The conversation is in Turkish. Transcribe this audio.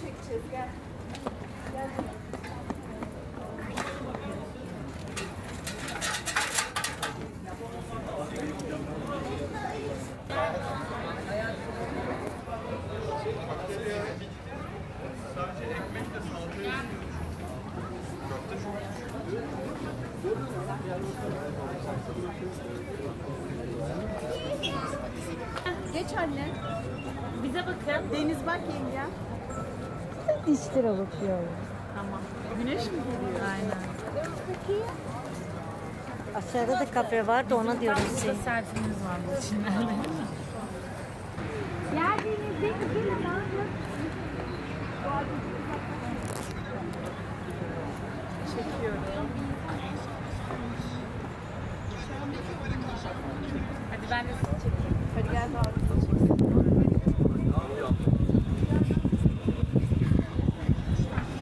çekeceğiz gel. Gel. Geç anne. Bize bakın. Deniz bak yenge. 70 bakıyorum. Tamam. Güneş mi geliyor? Aynen. Aşağıda da kafe vardı ona diyorum Tam şey. burada var bu içinden. Geldiğinizde gelin Çekiyorum. Hadi ben de sizi çekeyim. Hadi gel daha